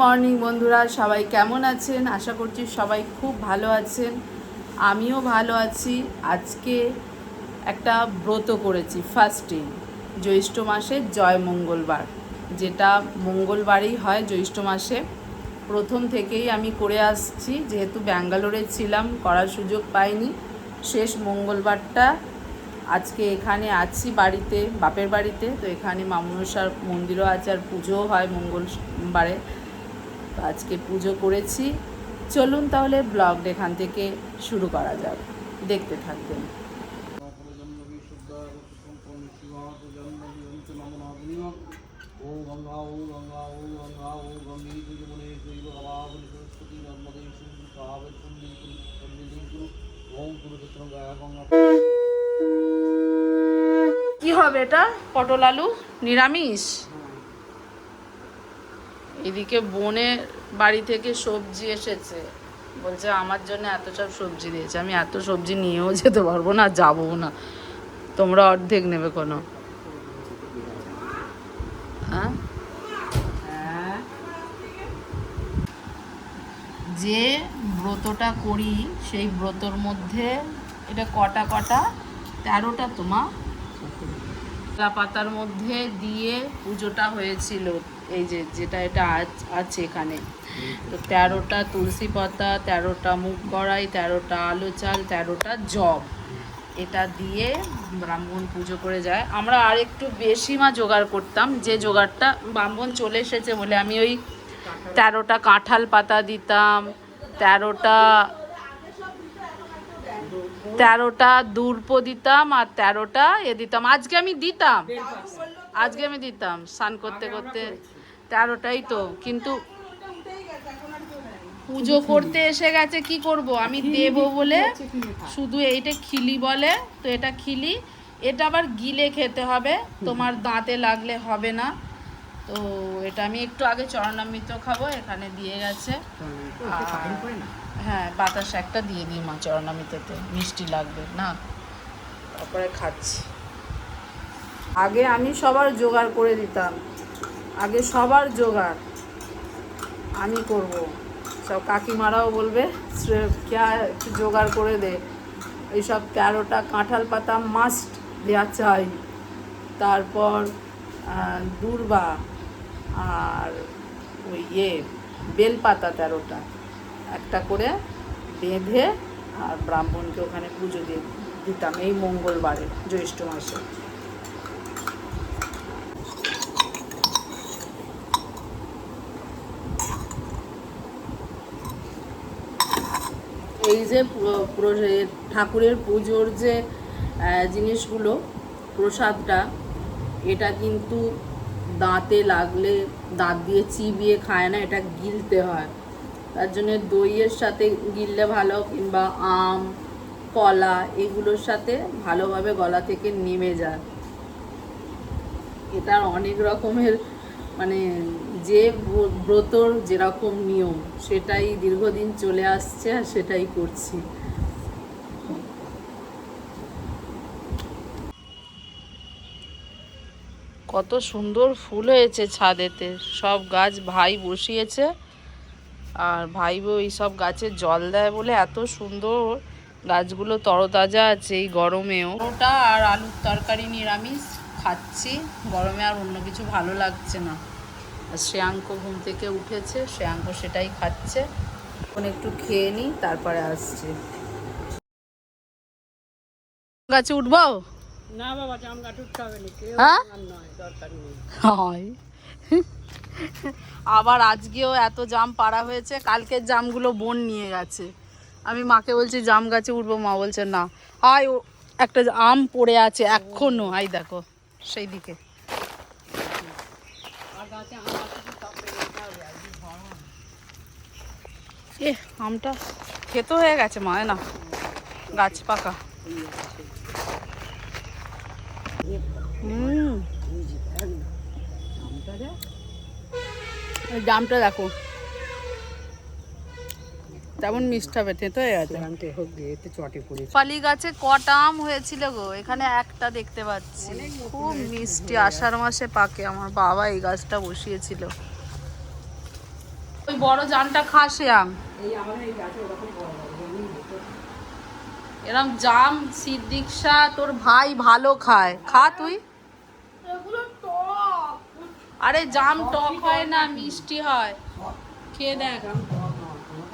Morning বন্ধুরা, সবাই কেমন আছেন? আশা করছি সবাই খুব ভালো আছেন। আমিও ভালো আছি। আজকে একটা ব্রত করেছি ফার্স্টে জ্যৈষ্ঠ মাসে জয় মঙ্গলবার। যেটা মঙ্গলবারেই হয় জ্যৈষ্ঠ মাসে। প্রথম থেকেই আমি করে আসছি, যেহেতু ব্যাঙ্গালোরে ছিলাম, করার সুযোগ পাইনি। শেষ মঙ্গলবারটা আজকে এখানে আছি বাড়িতে, বাপের বাড়িতে। তো এখানে মামনসার মন্দিরও আছে আর পুজোও হয় মঙ্গলবারে। আজকে পুজো করেছি। চলুন তাহলে ব্লগ এখান থেকে শুরু করা যাক। দেখতে থাকবেন। কি হবে এটা? পটল আলু নিরামিষ? এদিকে বোনের বাড়ি থেকে সবজি এসেছে। বলছে আমার জন্য এত সব সবজি দিয়েছে। আমি এত সবজি নিয়েও যেতে পারব না যাব না। তোমরা অর্ধেক নেবে কোনো। হ্যাঁ? যে ব্রতটা করি সেই ব্রতর মধ্যে এটা কটা কটা? তেরোটা তোমা পাতার মধ্যে দিয়ে পুজোটা হয়েছিল। এই যে যেটা এটা আজ- আছে এখানে। তো তেরোটা তুলসী পাতা তেরোটা মুগ কড়াই তেরোটা আলু চাল তেরোটা জব। এটা দিয়ে ব্রাহ্মণ পুজো করে যায়। আমরা আর একটু বেশি মা জোগাড় করতাম যে জোগাড়টা ব্রাহ্মণ চলে এসেছে বলে আমি ওই তেরোটা কাঁঠাল পাতা দিতাম তেরোটা তেরোটা দূর্প দিতাম আর তেরোটা এ দিতাম। আজকে আমি দিতাম। আজকে আমি দিতাম। স্নান করতে করতে তেরোটাই তো কিন্তু পুজো করতে এসে গেছে কি করব? আমি দেব বলে শুধু এইটা খিলি বলে তো এটা খিলি। এটা আবার গিলে খেতে হবে তোমার দাঁতে লাগলে হবে না। তো এটা আমি একটু আগে চরণামৃত খাব এখানে দিয়ে গেছে। হ্যাঁ বাতাস একটা দিয়ে দিই মা চরণামৃততে মিষ্টি লাগবে না? তারপরে খাচ্ছি। আগে আমি সবার জোগাড় করে দিতাম। আগে সবার জোগাড়। আমি করব। সব কাকিমারাও বলবে "শ্রে- ক্যা একটু জোগাড় করে দে। এইসব তেরোটা কাঁঠাল পাতা মাস্ট দেওয়া চাই। তারপর দূর্বা আর ওই ইয়ে বেলপাতা তেরোটা একটা করে বেঁধে, আর ব্রাহ্মণকে ওখানে পুজো দিয়ে দিতাম, এই মঙ্গলবারে, জ্যৈষ্ঠ মাসে। এই যে ঠাকুরের পুজোর যে জিনিসগুলো, প্রসাদটা, এটা কিন্তু দাঁতে লাগলে, দাঁত দিয়ে চিবিয়ে খায় না, এটা গিলতে হয়। তার জন্য দইয়ের সাথে গিললে ভালো, কিংবা আম, কলা, এগুলোর সাথে ভালোভাবে গলা থেকে নেমে যায়। এটার অনেক রকমের মানে যে ব্র- ব্রতর যেরকম নিয়ম, সেটাই দীর্ঘদিন চলে আসছে আর সেটাই করছি। কত সুন্দর ফুল হয়েছে ছাদেতে। সব গাছ ভাই বসিয়েছে আর ভাই এই সব গাছে জল দেয় বলে এত সুন্দর গাছগুলো তরতাজা আছে এই গরমেও। ওটা আর আলুর তরকারি নিরামিষ খাচ্ছি, গরমে আর অন্য কিছু ভালো লাগছে না। শ্রেয়াঙ্ক ঘুম থেকে উঠেছে শ্রেয়াঙ্ক সেটাই খাচ্ছে। এখন একটু খেয়ে নিই তারপরে আসছে। গাছে উঠবো? না বাবা জাম গাছ উঠতে হবে না হ্যাঁ? দরকার আবার আজকেও এত জাম পাড়া হয়েছে কালকের জামগুলো বোন নিয়ে গেছে। আমি মাকে বলছি জাম গাছে উঠবো? মা বলছে না। আয় ও একটা আম পড়ে আছে এখনও। আই দেখো সেই দিকে আর গাছে আম আছে কি সব পেরে নিতে হবে আর কি ভরণ। এ আমটা খেতো হয়ে গেছে মা না গাছ পাকা। হুম। জামটা দেখো। তেমন মিষ্টি হবে তেতো হয়ে গেছে। পালি গাছে কটা আম হয়েছিল গো এখানে একটা দেখতে পাচ্ছি। খুব মিষ্টি আষাঢ় মাসে পাকে আমার বাবা এই গাছটা বসিয়েছিল। বড় জামটা খাস আম। এরম জাম সিদ্দিকশা তোর ভাই ভালো খায়। খা তুই। আরে জাম টক হয় না মিষ্টি হয়। খেয়ে দেখ।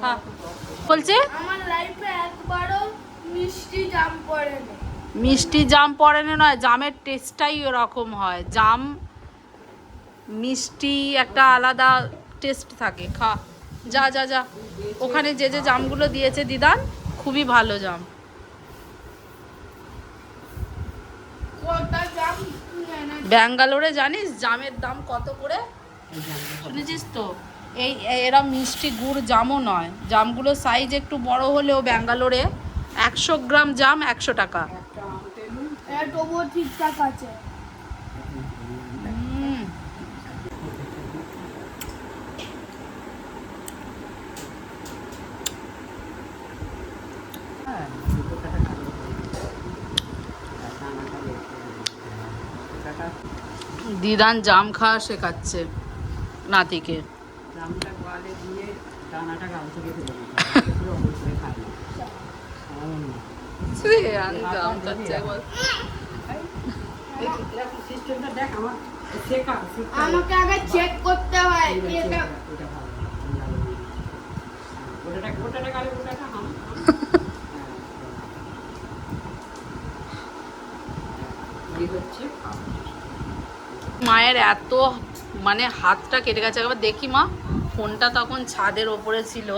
খা। বলছে? আমার লাইফে একবারও মিষ্টি জাম পড়েনি মিষ্টি জাম পড়ে না নয় জামের টেস্টটাই ওরকম হয়। জাম মিষ্টি একটা আলাদা টেস্ট থাকে, খা। যা যা যা। ওখানে যে যে জামগুলো দিয়েছে দিদান, খুবই ভালো জাম। ব্যাঙ্গালোরে জানিস জামের দাম কত করে? শুনেছিস তো? এই, এরা মিষ্টি গুড় জামও নয়। জামগুলো সাইজ একটু বড় হলেও ব্যাঙ্গালোরে একশো গ্রাম জাম একশো টাকা। ঠিকঠাক আছে হুম হ্যাঁ দুটোটা খালি আর দানাটা বের করে দিতে হবে। গোটাটা দিদান জাম খাওয়া শেখাচ্ছে নাতিকে জামটা গোয়ালে দিয়ে দানাটা গাল থেকে ফেলে দিতে হবে। পুরো ওপর করে খাই না। এমন না। জাম খাচ্ছে একবার। এই এরকম সিস্টেমটা জাম খাওয়া শেখাচ্ছে নাতিকে। আমাকে আগে চেক করতে হয় এইবার কি এটা চেক কর, এটা ভালো না, আমি গালে দিয়ে দিচ্ছি। গোটাটা গোটাটা গালে গোটাটা হাম এই হচ্ছে খাওয়া। মায়ের এত মানে হাতটা কেটে গেছে। একবার দেখি মা ফোনটা তখন ছাদের ওপরে ছিল।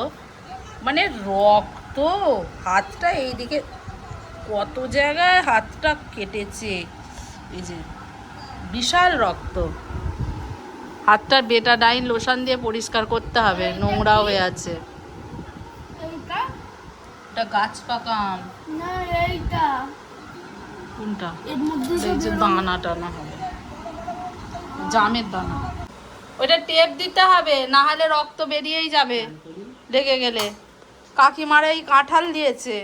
মানে রক্ত হাতটা এইদিকে কত জায়গায় হাতটা কেটেছে। এই যে বিশাল রক্ত। হাতটার বেটাডাইন লোশন দিয়ে পরিষ্কার করতে হবে নোংরা হয়ে আছে। এটা গাছ পাকা আম। না এইটা। কোনটা? দানা টানা হবে জামের দানা। ওইটা টেপ দিতে হবে, না হলে রক্ত বেরিয়েই যাবে লেগে গেলে। কাকিমার এই কাঁঠাল দিয়েছে,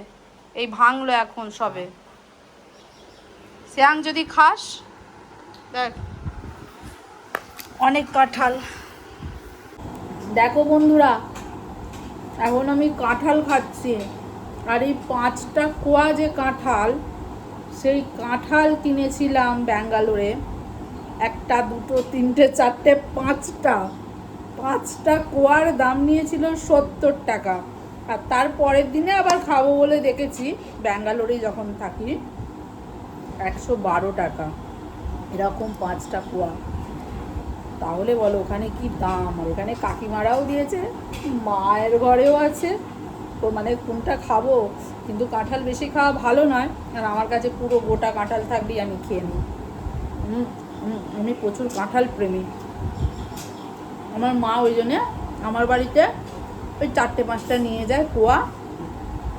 এই ভাঙলো এখন সবে। শ্যাং যদি খাস, দেখ। অনেক কাঁঠাল। দেখো বন্ধুরা, এখন আমি কাঁঠাল খাচ্ছি, আর এই পাঁচটা কোয়া যে কাঁঠাল, সেই কাঁঠাল কিনেছিলাম ব্যাঙ্গালোরে। একটা দুটো তিনটে চারটে পাঁচটা। পাঁচটা কোয়ার দাম নিয়েছিল সত্তর টাকা। আর তার পরের দিনে আবার খাব বলে দেখেছি ব্যাঙ্গালোরে যখন থাকি একশো বারো টাকা। এরকম পাঁচটা কোয়া। তাহলে বলো ওখানে কি দাম? আর এখানে কাকিমারাও দিয়েছে মায়ের ঘরেও আছে। তো মানে কোনটা খাব? কিন্তু কাঁঠাল বেশি খাওয়া ভালো নয়। আর আমার কাছে পুরো গোটা কাঁঠাল থাকলেই আমি খেয়ে নিই। হুম, আমি প্রচুর কাঁঠাল প্রেমী। আমার মা ওই জন্যে আমার বাড়িতে ওই চারটে পাঁচটা নিয়ে যায় কোয়া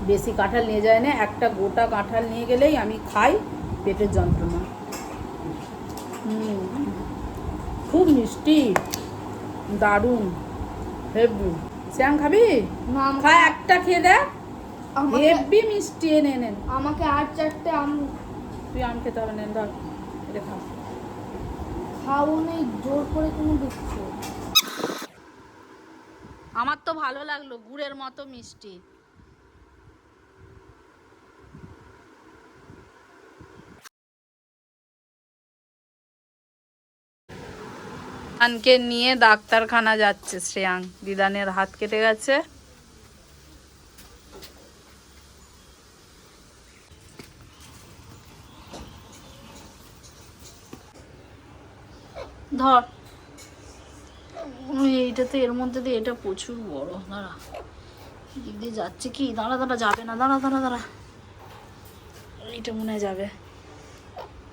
বেশি কাঁঠাল নিয়ে যায় না একটা গোটা কাঁঠাল নিয়ে গেলেই আমি খাই পেটের যন্ত্রণা। হুম খুব মিষ্টি দারুণ হেভি। শ্যাম খাবি? না আমাকে- খা একটা খেয়ে দেখ। আমাকে হেভি মিষ্টি এনে নেন আমাকে আর চারটে আম তুই আম খেতে হবে নেন ধর এটা খা। খাওয়া নেই, জোর করে তুমি দিচ্ছ আমার তো ভালো লাগল, গুড়ের মতো মিষ্টি। নিয়ে ডাক্তারখানা যাচ্ছে শ্রেয়াং। দিদানের হাত কেটে গেছে। ধর। এইটাতে এর মধ্যে দিয়ে এটা প্রচুর বড় দাঁড়া। দিক দিয়ে যাচ্ছে কি? দাঁড়া দাঁড়া যাবে না। দাঁড়া দাঁড়া দাঁড়া। এইটা মনে হয় যাবে।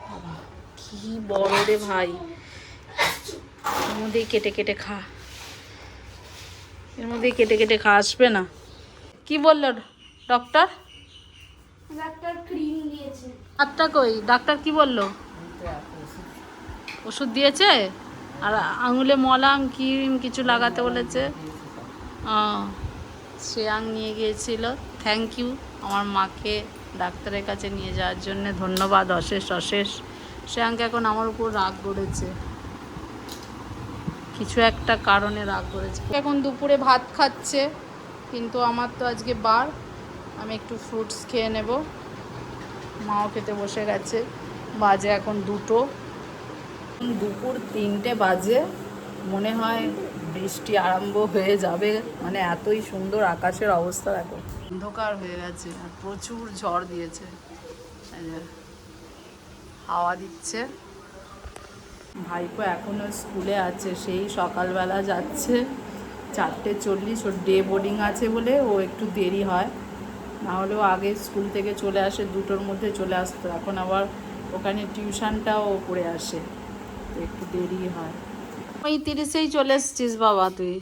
বাবা, কি বড় রে ভাই। এর মধ্যেই কেটে কেটে খা। এর মধ্যেই কেটে কেটে খা আসবে না। কি বলল ডক্টর? ডাক্তার ক্রিম দিয়েছে। ডাক্তার কই? ডাক্তার কি বলল? ওষুধ দিয়েছে, আর আঙুলে মলাম ক্রিম কিছু লাগাতে বলেছে। শ্রেয়াং নিয়ে গিয়েছিল। থ্যাংক ইউ আমার মাকে ডাক্তারের কাছে নিয়ে যাওয়ার জন্য ধন্যবাদ, অশেষ অশেষ। শ্রেয়াংকে এখন আমার উপর রাগ গড়েছে কিছু একটা কারণে রাগ করেছে। এখন দুপুরে ভাত খাচ্ছে, কিন্তু আমার তো আজকে বার। আমি একটু ফ্রুটস খেয়ে নেব। মাও খেতে বসে গেছে। বাজে এখন দুটো। দুপুর তিনটে বাজে। মনে হয় বৃষ্টি আরম্ভ হয়ে যাবে। মানে এতই সুন্দর আকাশের অবস্থা, দেখো। অন্ধকার হয়ে গেছে আর প্রচুর ঝড় দিয়েছে। হাওয়া দিচ্ছে। ভাইপো এখনও স্কুলে আছে, সেই সকালবেলা যাচ্ছে। চারটে চল্লিশ, ওর ডে বোর্ডিং আছে বলে ও একটু দেরি হয়। না হলেও আগে স্কুল থেকে চলে আসে, দুটোর মধ্যে চলে আসতো। এখন আবার ওখানে টিউশনটাও পড়ে আসে। একটু দেরি হয়। পঁয়ত্রিশেই চলে এসছিস বাবা তুই।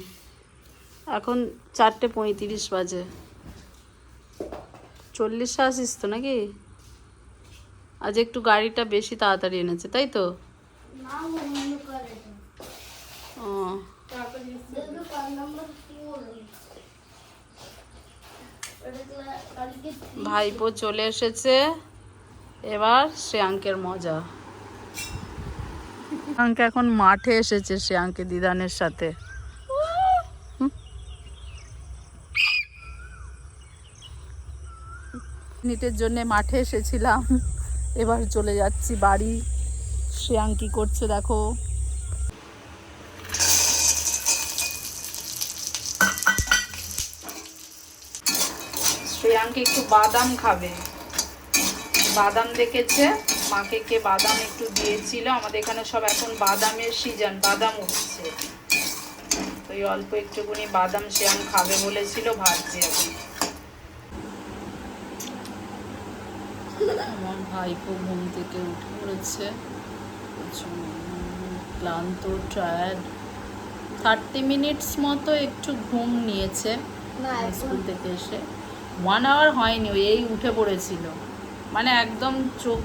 এখন চারটে পঁয়ত্রিশ বাজে। চল্লিশে আসিস তো নাকি? আজ একটু গাড়িটা বেশি তাড়াতাড়ি এনেছে তাই তো? না বন্ধ করে ও। ভাইপো চলে এসেছে। এবার শ্রেয়াঙ্কের মজা। শ্রেয়াঙ্ক এখন মাঠে এসেছে শ্রেয়াঙ্কে দিদানের সাথে। হুম। মিনিটের জন্য মাঠে এসেছিলাম। এবার চলে যাচ্ছি বাড়ি। শ্রেয়াঙ্ক কি করছে দেখো। শ্রেয়াঙ্কে একটু বাদাম খাবে। বাদাম দেখেছে। মাকে কে বাদাম একটু দিয়েছিল। আমাদের এখানে সব এখন বাদামের সিজন বাদাম উঠছে। তো এই অল্প একটুখানি বাদাম শ্রেয়াং খাবে বলেছিল ভাজছে এখন। আমার ভাইপো ঘুম থেকে উঠে পড়েছে। ক্লান্ত টায়ার্ড থার্টি মিনিটস মতো একটু ঘুম নিয়েছে। স্কুল থেকে এসে। ওয়ান আওয়ার হয়নি ওই এই উঠে পড়েছিল। মানে একদম চোখ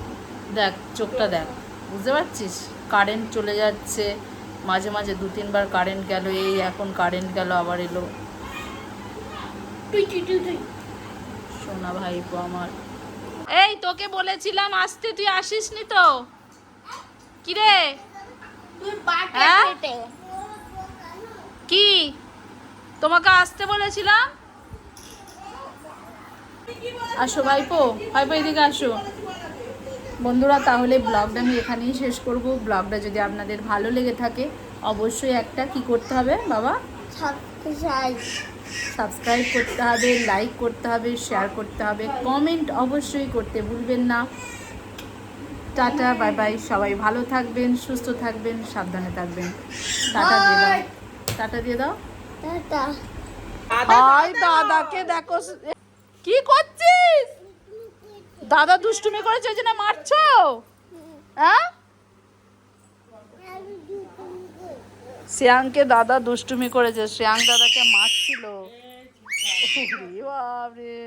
দেখ চোখটা দেখ। বুঝতে পারছিস? কারেন্ট চলে যাচ্ছে। মাঝে মাঝে দু তিনবার কারেন্ট গেল এই এখন কারেন্ট গেল আবার এলো। সোনা ভাইপো আমার। এই তোকে বলেছিলাম আসতে তুই আসিস নি তো? কিরে? হ্যাঁ? কি? তোমাকে আসতে বলেছিলাম? আসো ভাইপো ভাইপো এদিকে আসো। বন্ধুরা তাহলে ব্লগটা আমি এখানেই শেষ করব। ব্লগটা যদি আপনাদের ভালো লেগে থাকে অবশ্যই একটা কি করতে হবে বাবা? সাবস্ক্রাইব করতে হবে লাইক করতে হবে শেয়ার করতে হবে কমেন্ট অবশ্যই করতে ভুলবেন না। টাটা বাই বাই সবাই ভালো থাকবেন সুস্থ থাকবেন সাবধানে থাকবেন। টাটা দিয়ে দাও। টাটা দিয়ে দাও। টাটা দাদাকে দেখো। কি করছিস? দাদা দুষ্টুমি করেছে, ওই জন্য মারছো? হ্যাঁ? শ্রেয়াংকে দাদা দুষ্টুমি করেছে, শ্রেয়াং দাদাকে মারছিল। বাবরে